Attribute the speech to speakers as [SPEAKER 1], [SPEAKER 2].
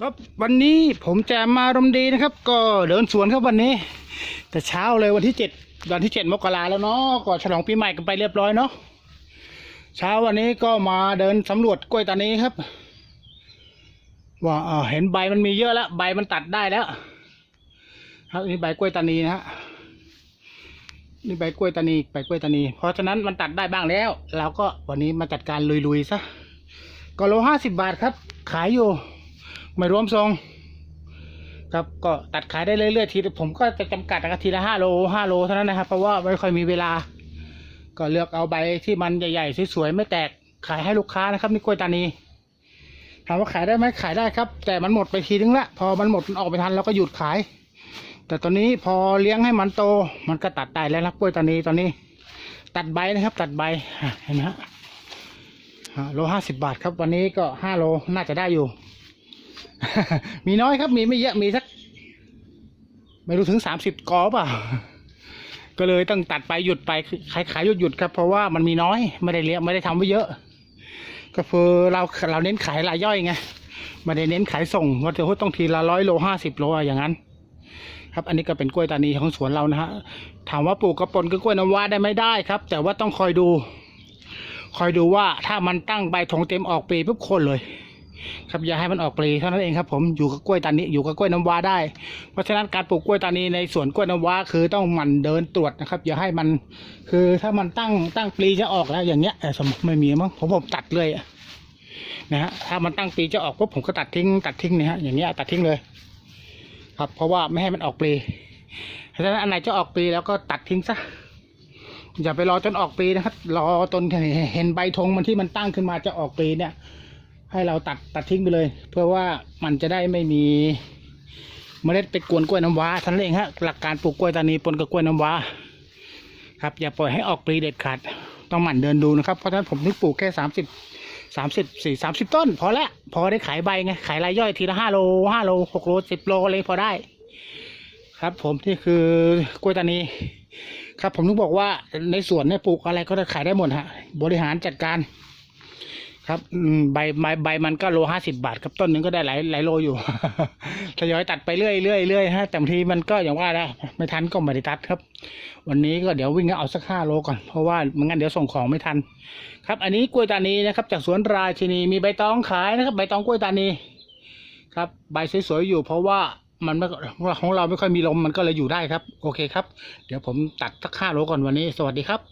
[SPEAKER 1] ครับวันนี้ผมจะมารมดีนะครับ ก็เดินสวนครับวันนี้ แต่เช้าเลยวันที่เจ็ดวันที่เจ็ดมกราแล้วเนาะก็ฉลองปีใหม่กันไปเรียบร้อยเนาะเช้าวันนี้ก็มาเดินสำรวจกล้วยตานีครับ ว่าเออเห็นใบมันมีเยอะแล้ว ใบมันตัดได้แล้วครับนี่ใบกล้วยตานีนะฮะนี่ใบกล้วยตานีใบกล้วยตานี เพราะฉะนั้นมันตัดได้บ้างแล้วเราก็วันนี้มาจัดการลุยๆซะก็โลห้าสิบบาทครับ ขายอยู่ ไม่รวมทรงครับก็ตัดขายได้เรื่อยๆทีผมก็จะจำกัดนะครับทีละห้าโลห้าโลเท่านั้นนะครับ เพราะว่าไม่ค่อยมีเวลา ก็เลือกเอาใบที่มันใหญ่ๆสวยๆไม่แตกขายให้ลูกค้านะครับนี่กล้วยตานีถามว่าขายได้ไหมขายได้ครับ แต่มันหมดไปทีนึงละพอมันหมดมันออกไปทันเราก็หยุดขาย แต่ตอนนี้พอเลี้ยงให้มันโต มันก็ตัดได้แล้วนะกล้วยตานีตอนนี้ ตัดใบนะครับ ตัดใบเห็นไหมฮะอะโลห้าสิบบาทครับ วันนี้ก็ห้าโลน่าจะได้อยู่ มีน้อยครับ มีไม่เยอะมีสัก ไม่รู้ถึงสามสิบกอเปล่า ก็เลยต้องตัดไปหยุดไปขายขายหยุดหยุดครับ เพราะว่ามันมีน้อยไม่ได้เลี้ยงไม่ได้ทำไว้เยอะ ก็คือเราเราเน้นขายรายย่อยไงไม่ได้เน้นขายส่งว่าจะต้องทีละร้อยโลห้าสิบโลอะอย่างนั้น ครับ อันนี้ก็เป็นกล้วยตานีของสวนเรานะฮะถามว่าปลูกกระปนกับกล้วยน้ำว้าได้ไหมได้ครับ แต่ว่าต้องคอยดู คอยดูว่าถ้ามันตั้งใบทงเต็มออกปีปุ๊บโค่นเลย ครับอย่าให้มันออกปลีเท่านั้นเองครับผมอยู่กับกล้วยตานีอยู่กับกล้วยน้ำว้าได้ เพราะฉะนั้นการปลูกกล้วยตานีในสวนกล้วยน้ำว้าคือต้องหมันเดินตรวจนะครับ อย่าให้มันคือถ้ามันตั้งตั้งปลีจะออกแล้วอย่างเงี้ยเออสมมติไม่มีมั้งผมผมตัดเลยนะฮะถ้ามันตั้งปลีจะออกปุ๊บผมก็ตัดทิ้งตัดทิ้งเนี่ยฮะอย่างเงี้ยตัดทิ้งเลย ครับ เพราะว่าไม่ให้มันออกปลีเพราะฉะนั้นอันไหนจะออกปลีแล้วก็ตัดทิ้งซะอย่าไปรอจนออกปีนะครับ รอจนเห็นใบธงมันที่มันตั้งขึ้นมาจะออกปีเนี่ย ให้เราตัดตัดทิ้งไปเลย เพื่อว่ามันจะได้ไม่มีเมล็ดไปกวนกล้วยน้ำว้าท่านั้นเองฮะหลักการปลูกกล้วยตานีปนกับกล้วยน้ำว้าครับอย่าปล่อยให้ออกปลีเด็ดขาดต้องหมั่นเดินดูนะครับเพราะฉะนั้นผมนึกปลูกแค่สามสิบสามสิบสี่สามสิบต้น พอละพอได้ขายใบไงขายรายย่อยทีละห้าโลห้าโลหกโลสิบโลเลยพอได้ ครับผมนี่คือกล้วยตานีครับผมถึงบอกว่าในสวนเนี่ยปลูกอะไรก็ได้ขายได้หมดฮะบริหารจัดการ ครับใบใบใบมันก็โลห้าสิบาทครับต้นหนึ่งก็ได้หลายหลายโลอยู่ทยอยตัดไปเรื่อยเรื่อยเรื่อยฮะแต่บางทีมันก็อย่างว่านะไม่ทันก็ไม่ได้ตัดครับ วันนี้ก็เดี๋ยววิ่งเอาสักห้าโลก่อนเพราะว่าไม่งั้นเดี๋ยวส่งของไม่ทัน ครับ อันนี้กล้วยตานีนะครับ จากสวนราชินีมีใบตองขายนะครับ ใบตองกล้วยตานีครับ ใบสวยๆอยู่ เพราะว่ามันไม่ของเราไม่ค่อยมีลมมันก็เลยอยู่ได้ครับ โอเคครับ เดี๋ยวผมตัดสักห้าโลก่อนวันนี้ สวัสดีครับ